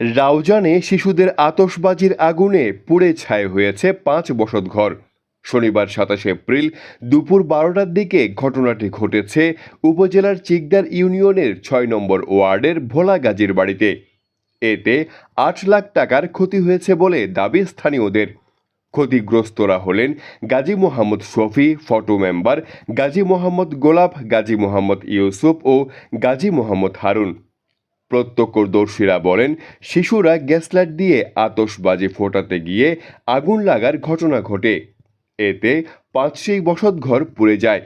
রাউজানে শিশুদের আতসবাজির আগুনে পুড়ে ছাই হয়েছে পাঁচ বসত ঘর শনিবার সাতাশে এপ্রিল দুপুর বারোটার দিকে ঘটনাটি ঘটেছে উপজেলার চিকদার ইউনিয়নের ছয় নম্বর ওয়ার্ডের ভোলা গাজীর বাড়িতে। এতে আট লাখ টাকার ক্ষতি হয়েছে বলে দাবি স্থানীয়দের। ক্ষতিগ্রস্তরা হলেন গাজী মোহাম্মদ শফি, ফটো মেম্বার গাজী মোহাম্মদ গোলাপ, গাজী মোহাম্মদ ইউসুফ ও গাজী মোহাম্মদ হারুন। প্রত্যক্ষদর্শীরা বলেন, শিশুরা গ্যাসলাইট দিয়ে আতশবাজি ফোটাতে গিয়ে আগুন লাগার ঘটনা ঘটে। এতে পাঁচশি বসতঘর পুড়ে যায়।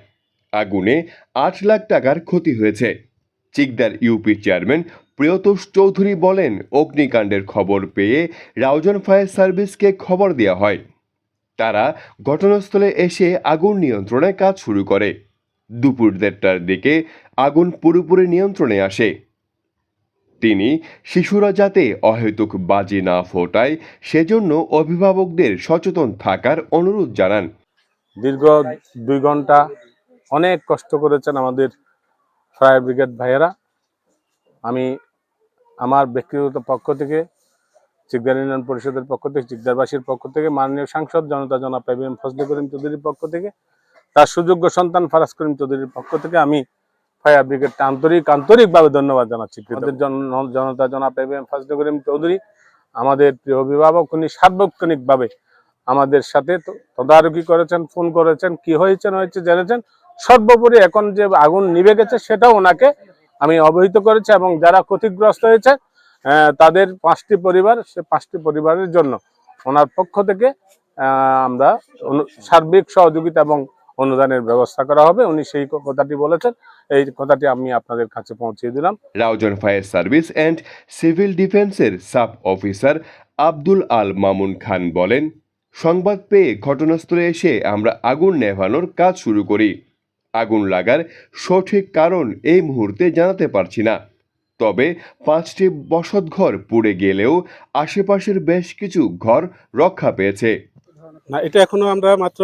আগুনে আট লাখ টাকার ক্ষতি হয়েছে। চিকদার ইউপি চেয়ারম্যান প্রিয়তোষ চৌধুরী বলেন, অগ্নিকাণ্ডের খবর পেয়ে রাউজান ফায়ার সার্ভিসকে খবর দেওয়া হয়। তারা ঘটনাস্থলে এসে আগুন নিয়ন্ত্রণে কাজ শুরু করে। দুপুর দেড়টার দিকে আগুন পুরোপুরি নিয়ন্ত্রণে আসে। তিনি শিশুরা যাতে অহেতুক বাজি না ফোটায়, সেজন্য অভিভাবকদের সচেতন থাকার অনুরোধ জানান। দীর্ঘ দুই ঘণ্টা অনেক কষ্ট করেছেন আমাদের ফায়ার ব্রিগেড ভাইয়েরা। আমি আমার ব্যক্তিগত পক্ষ থেকে চিকদার ইউনিয়ন পরিষদের পক্ষ থেকে চিকদারবাসীর পক্ষ থেকে, মাননীয় সাংসদ জনতা জনাব এম ফজলে করিম চৌধুরীর পক্ষ থেকে, তার সুযোগ্য সন্তান ফারাজ করিম চৌধুরীর পক্ষ থেকে আমি ফায়ার ব্রিগেডটা আন্তরিক, আন্তরিকভাবে ধন্যবাদ জানাচ্ছি। আমাদের জন- জনতা জনাব এম ফজলে করিম চৌধুরী, আমাদের প্রিয় অভিভাবক, উনি সার্বক্ষণিকভাবে আমাদের সাথে তদারকি করেছেন, ফোন করেছেন, কি হয়েছে হয়েছে জেনেছেন। সর্বোপরি এখন যে আগুন নিভে গেছে, সেটাও ওনাকে আমি অবহিত করেছি এবং যারা ক্ষতিগ্রস্ত হয়েছে তাদের পাঁচটি পরিবার, সে পাঁচটি পরিবারের জন্য ওনার পক্ষ থেকে আমরা সার্বিক সহযোগিতা এবং অনুদানের ব্যবস্থা করা হবে। উনি সেই কথাটি বলেছেন। এই কথাটি আমি আপনাদের কাছে পৌঁছে দিলাম। Raozan fire service and civil ডিফেন্সের সাব অফিসার আব্দুল আল মামুন খান বলেন, সংবাদ পেয়ে ঘটনাস্থলে এসে আমরা আগুন নেভানোর কাজ শুরু করি। আগুন লাগার সঠিক কারণ এই মুহূর্তে জানাতে পারছি না। তবে পাঁচটি বসতঘর পুড়ে গেলেও আশেপাশের বেশ কিছু ঘর রক্ষা পেয়েছে। না এটা এখনও আমরা মাত্র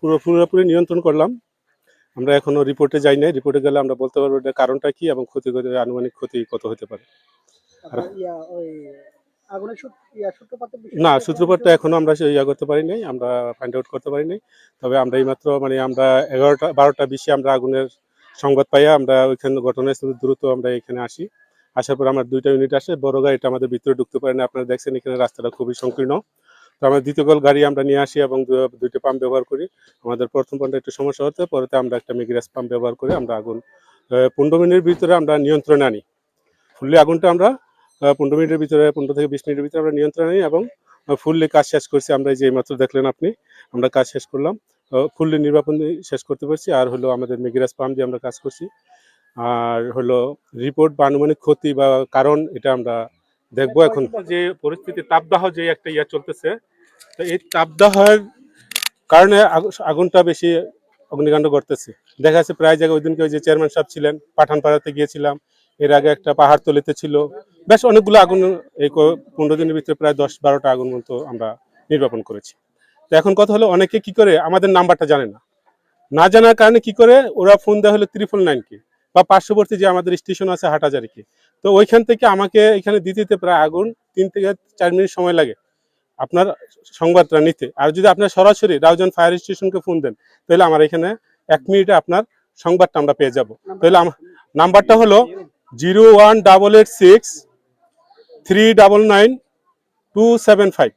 পুরো পুরোপুরি নিয়ন্ত্রণ করলাম। আমরা এখনও রিপোর্টে যাই নাই। রিপোর্টে গেলে আমরা বলতে পারব এটা কারণটা কি এবং ক্ষতি আনুমানিক ক্ষতি কত হতে পারে। না সূত্রপাতটা এখনও আমরা ইয়া করতে পারি নাই। আমরা ফাইন্ড আউট করতে পারি নাই। তবে আমরা এইমাত্র মানে আমরা এগারোটা বারোটা বিশে আমরা আগুনের সংবাদ পাইয়া আমরা ওইখানে ঘটনাস্থলে দ্রুত আমরা এখানে আসি। আসার পর আমার দুইটা ইউনিট আসে। বড় গাড়িটা আমাদের ভিতরে ঢুকতে পারে না। আপনারা দেখছেন এখানে রাস্তাটা খুবই সংকীর্ণ। তো আমরা দ্বিতীয় কল গাড়ি আমরা নিয়ে আসি এবং দুইটা পাম্প ব্যবহার করি। আমাদের প্রথম পাম্পটা একটু সমস্যা হতে পরেতে আমরা একটা মিগ্রাস পাম্প ব্যবহার করে আমরা আগুন পনেরো মিনিটের ভিতরে আমরা নিয়ন্ত্রণে আনি। ফুললি আগুনটা আমরা পনেরো মিনিটের ভিতরে, পনেরো থেকে বিশ মিনিটের ভিতরে আমরা নিয়ন্ত্রণে আনি এবং ফুললি কাজ শেষ করছি। আমরা যে এইমাত্র দেখলেন আপনি, আমরা কাজ শেষ করলাম। ফুললি নির্বাপন শেষ করতে পারছি। আর হলো আমাদের মিগ্রাস পাম্প দিয়ে আমরা কাজ করছি। আর হলো রিপোর্ট বা আনুমানিক ক্ষতি বা কারণ এটা আমরা দেখব এখন। যে পরিস্থিতি তাপদাহ যে একটা ইয়া চলতেছে তো এই তাপদাহের কারণে আগুনটা বেশি অগ্নিকাণ্ড ঘটতেছে। দেখা যাচ্ছে প্রায় জায়গায় ওই দিনকে ওই যে চেয়ারম্যান সাহেব ছিলেন, পাঠানপাড়াতে গিয়েছিলাম। এর আগে একটা পাহাড় তলিতে ছিল। বেশ অনেকগুলো আগুন, এই পনেরো দিনের ভিতরে প্রায় দশ বারোটা আগুন মতো আমরা নির্বাপন করেছি। তো এখন কথা হলো অনেকে কি করে, আমাদের নাম্বারটা জানে না। না জানার কারণে কি করে, ওরা ফোন দেওয়া হলো ত্রিপল নাইনকে বা পার্শ্ববর্তী যে আমাদের স্টেশন আছে হাটাজারিকে। তো ওইখান থেকে আমাকে এখানে দিতে প্রায় আগুন তিন থেকে চার মিনিট সময় লাগে। আপনার সংবাদটা নিতে। আর যদি আপনার সরাসরি রাউজান ফায়ার স্টেশনকে ফোন দেন, তাহলে আমার এখানে এক মিনিটে আপনার সংবাদটা আমরা পেয়ে যাব। তাহলে নাম্বারটা হলো zero one double eight six three double nine two seven five.